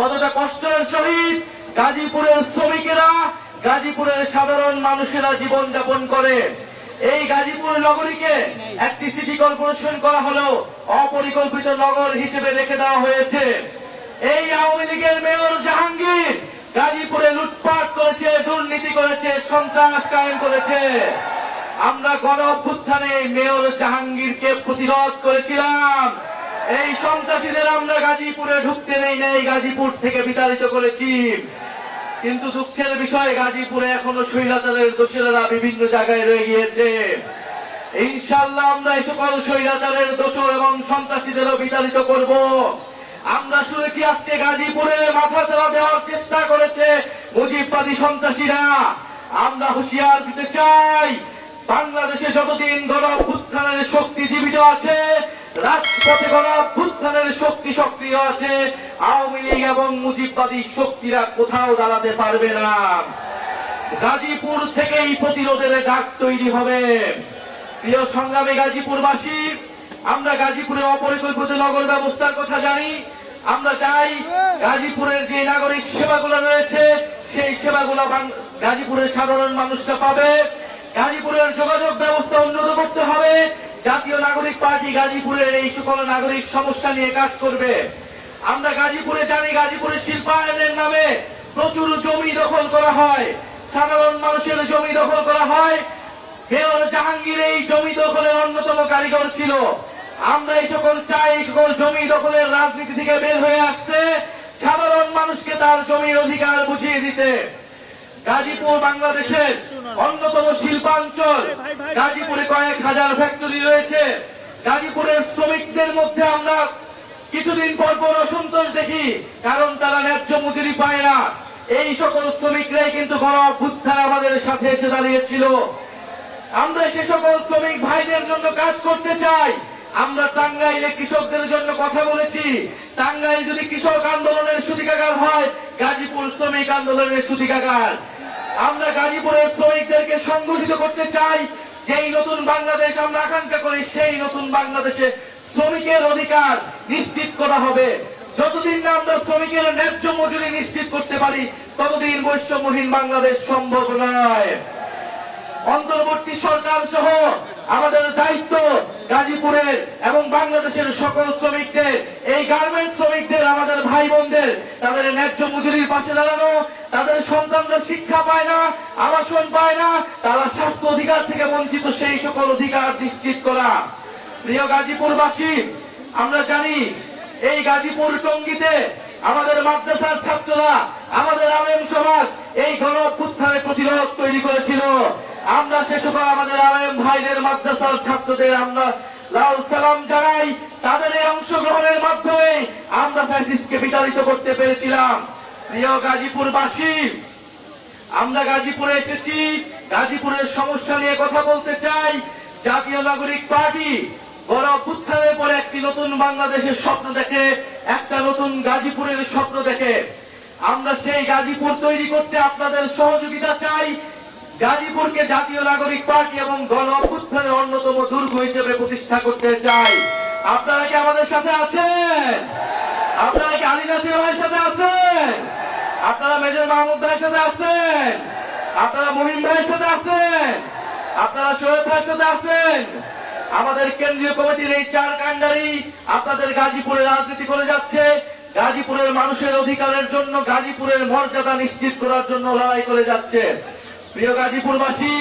কতটা কষ্টের সহিত গাজীপুরের শ্রমিকেরা গাজীপুরের সাধারণ মানুষেরা জীবন যাপন করে। এই গাজীপুর নগরীকে একটি সিটি কর্পোরেশন করা হলো অপরিকল্পিত নগর হিসেবে রেখে দেওয়া হয়েছে। এই আওয়ামী লীগের মেয়র জাহাঙ্গীর গাজীপুরে লুটপাট করেছে, দুর্নীতি করেছে, সন্ত্রাস কায়েম করেছে। আমরা গণ অভ্যুত্থানে মেয়র জাহাঙ্গীরকে প্রতিরোধ করেছিলাম। এই সন্ত্রাসীদের আমরা গাজীপুরে ঢুকতে নেই নেই, গাজীপুর থেকে বিতাড়িত করেছি। কিন্তু দুঃখের বিষয়, গাজীপুরে এখনও স্বৈরাচারের দোষরেরা বিভিন্ন জায়গায় রয়ে গিয়েছে। ইনশাল্লাহ আমরা এই সকল স্বৈরাচারের দোষর এবং সন্ত্রাসীদেরও বিতাড়িত করব। আমরা শুনেছি আজকে গাজীপুরে মাথা চালা দেওয়ার চেষ্টা করেছে মুজিববাদী সন্ত্রাসীরা। আমরা হুঁশিয়ার দিতে চাই, বাংলাদেশে যতদিন গণ শক্তি জীবিত আছে রাজপথে গণ অভ্যুত্থানের শক্তি সক্রিয় আছে। আওয়ামী লীগ এবং মুজিববাদী শক্তিরা কোথাও দাঁড়াতে পারবে না। গাজীপুর থেকেই প্রতিরোধের ডাক তৈরি হবে। প্রিয় সংগ্রামী গাজীপুরবাসী, আমরা গাজীপুরে অপরিকল্পিত নগর ব্যবস্থার কথা জানি। আমরা চাই গাজীপুরের যে নাগরিক সেবাগুলো রয়েছে, সেই সেবাগুলো গাজীপুরের সাধারণ মানুষরা পাবে। গাজীপুরের যোগাযোগ ব্যবস্থা উন্নত করতে হবে। জাতীয় নাগরিক পার্টি গাজীপুরের এই সকল নাগরিক সমস্যা নিয়ে কাজ করবে। আমরা গাজীপুরে জানি গাজীপুরের শিল্পায়নের নামে প্রচুর জমি দখল করা হয়। সাধারণ মানুষের জমি দখল করা হয়। মেয়র জাহাঙ্গীর এই জমি দখলের অন্যতম কারিগর ছিল। আমরা এই সকল চাই, এই সকল জমি দখলের রাজনীতি থেকে বের হয়ে আসতে, সাধারণ মানুষকে তার জমির অধিকার বুঝিয়ে দিতে। গাজীপুর, বাংলাদেশের অন্যতম শিল্পাঞ্চল। গাজীপুরে কয়েক হাজার ফ্যাক্টরি রয়েছে। গাজীপুরের শ্রমিকদের মধ্যে আমরা কিছুদিন পর পর অসন্তোষ দেখি, কারণ তারা ন্যায্য মজুরি পায় না। এই সকল শ্রমিকরাই কিন্তু গণ অভ্যুত্থান আমাদের সাথে এসে দাঁড়িয়েছিল। আমরা সে সকল শ্রমিক ভাইদের জন্য কাজ করতে চাই। আমরা টাঙ্গাইলে কৃষকদের জন্য কথা বলেছি। টাঙ্গাইল যদি কৃষক আন্দোলনের সুতিকাগার হয়, গাজীপুর শ্রমিক আন্দোলনের সুতিকাগার। গাজীপুরের শ্রমিকদেরকে সংগঠিত করতে চাই, যেই নতুন বাংলাদেশ আমরা আকাঙ্ক্ষা করি, সেই নতুন বাংলাদেশে শ্রমিকের অধিকার নিশ্চিত করা হবে। যতদিন না আমরা শ্রমিকের ন্যায্য মজুরি নিশ্চিত করতে পারি, ততদিন বৈষম্যহীন বাংলাদেশ সম্ভব নয়। অন্তর্বর্তী সরকার সহ আমাদের দায়িত্ব গাজীপুরের এবং বাংলাদেশের সকল শ্রমিকদের, এই গার্মেন্ট শ্রমিকদের, আমাদের ভাই বোনদের তাদের ন্যায্য মজুরির পাশে দাঁড়ানো, তাদের সন্তানরা শিক্ষা পায় না, আবাসন পায় না, তারা স্বাস্থ্য অধিকার থেকে বঞ্চিত সেই সকল অধিকার নিশ্চিত করা। প্রিয় গাজীপুরবাসী, আমরা জানি এই গাজীপুর টঙ্গিতে আমাদের মাদ্রাসার ছাত্ররা, আমাদের আলেম সমাজ এই গণ প্রতিরোধ তৈরি করেছিল। আমরা সে সকল আমাদের আলেম ভাইদের মাদ্রাসার ছাত্রদের আমরা লাল সালাম জানাই, তাদের এই অংশগ্রহণের মাধ্যমে আমরা ফ্যাসিস্টকে বিতাড়িত করতে পেরেছিলাম। প্রিয় গাজীপুরবাসী, আমরা গাজীপুরে এসেছি, গাজীপুরের সমস্যা নিয়ে কথা বলতে চাই। জাতীয় নাগরিক পার্টি গণ অভ্যুত্থানের পরে একটি নতুন বাংলাদেশের স্বপ্ন দেখে, একটা নতুন গাজীপুরের স্বপ্ন দেখে। আমরা সেই গাজীপুর তৈরি করতে আপনাদের সহযোগিতা চাই। গাজীপুরকে জাতীয় নাগরিক পার্টি এবং গণ অভ্যুত্থানের অন্যতম দুর্গ হিসেবে প্রতিষ্ঠা করতে চাই। আপনারা কি আমাদের সাথে আছেন? আপনারা কি আলী নাসির ভাইয়ের সাথে আছেন? আপনারা মেজর মাহমুদ ভাইয়ের সাথে আছেন? আপনারা মহিম ভাইয়ের সাথে আছেন? আপনারা শোয়েব ভাইয়ের সাথে আছেন? আমাদের কেন্দ্রীয় কমিটির এই চার কাণ্ডারি আপনাদের গাজীপুরে রাজনীতি করে যাচ্ছে। গাজীপুরের মানুষের অধিকারের জন্য গাজীপুরের মর্যাদা নিশ্চিত করার জন্য লড়াই করে যাচ্ছে। প্রিয় গাজীপুরবাসী,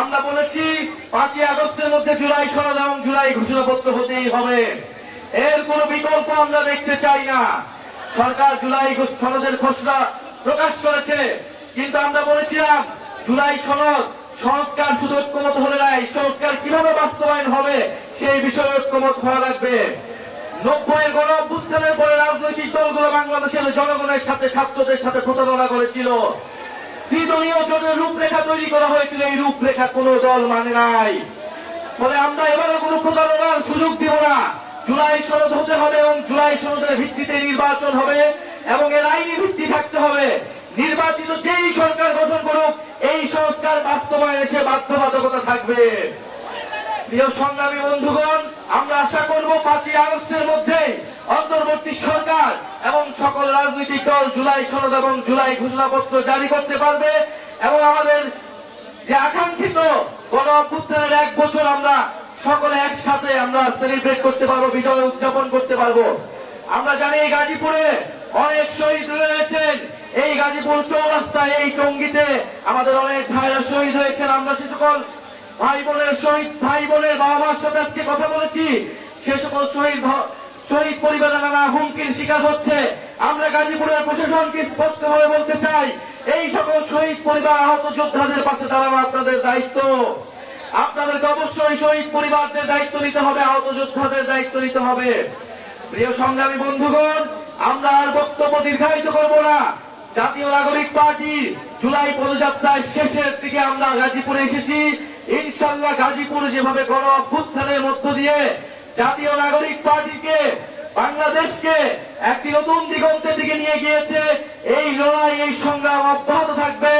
আমরা বলেছি পাঁচই আগস্টের মধ্যে জুলাই সনদ এবং জুলাই ঘোষণাপত্র হতেই হবে। এর কোনো বিকল্প আমরা দেখতে চাই না। সরকার জুলাই সনদের খসড়া প্রকাশ করেছে, কিন্তু আমরা বলেছিলাম জুলাই সনদ সংস্কার শুধু ঐক্যমত হলে নাই, সংস্কার কীভাবে বাস্তবায়ন হবে সেই বিষয়ে ঐক্যমত হওয়া লাগবে। নব্বইয়ের গণ অভ্যুত্থানের পরে রাজনৈতিক দলগুলো বাংলাদেশের জনগণের সাথে, ছাত্রদের সাথে প্রতারণা করেছিল। ত্রিদলীয় জোটের রূপরেখা তৈরি করা হয়েছিল, এই রূপরেখা কোনো দল মানে নাই। ফলে আমরা এবারে কোনো প্রতারণার সুযোগ দিব না। জুলাই সনদ হতে হবে এবং জুলাই সনদের ভিত্তিতে নির্বাচন হবে এবং এর আইনি ভিত্তি থাকতে হবে। নির্বাচিত যেই সরকার গঠন করুক, এই সংস্কার বাস্তবায়নে সে বাধ্যবাধকতা থাকবে। প্রিয় সংগ্রামী বন্ধুগণ, আমরা আশা করব পাঁচই আগস্টের মধ্যে অন্তর্বর্তী সরকার এবং সকল রাজনৈতিক দল জুলাই সনদ এবং জুলাই ঘোষণাপত্র জারি করতে পারবে এবং আমাদের যে আকাঙ্ক্ষিত গণ অভ্যুত্থানের এক বছর আমরা সকলে একসাথে আমরা সেলিব্রেট করতে পারব, বিজয় উদযাপন করতে পারব। আমরা জানি এই গাজীপুরে অনেক শহীদ রয়েছেন। এই গাজীপুর চৌরাস্তায় এই টঙ্গিতে আমাদের অনেক ভাইরা শহীদ হয়েছেন। আমরা সে সকল ভাই বোনের শহীদ, ভাই বোনের বাবা মার সাথে আজকে কথা বলেছি, সে সকল শহীদ শহীদ পরিবারের নানা হুমকির শিকার হচ্ছে। আমরা গাজীপুরের প্রশাসনকে স্পষ্টভাবে বলতে চাই, এই সকল শহীদ পরিবার আহত যোদ্ধাদের পাশে দাঁড়ানো আপনাদের দায়িত্ব। আপনাদেরকে অবশ্যই শহীদ পরিবারদের দায়িত্ব নিতে হবে, আহত যোদ্ধাদের দায়িত্ব নিতে হবে। প্রিয় সংগ্রামী বন্ধুগণ, আমরা আর বক্তব্য দীর্ঘায়িত করব না। জাতীয় নাগরিক পার্টি জুলাই পদযাত্রায় শেষের দিকে আমরা গাজীপুরে এসেছি। ইনশাল্লাহ গাজীপুর যেভাবে গণ অভ্যুত্থানের মধ্য দিয়ে জাতীয় নাগরিক পার্টিকে বাংলাদেশকে একটি নতুন দিগন্তের দিকে নিয়ে গিয়েছে। এই লড়াই, এই সংগ্রাম অব্যাহত থাকবে।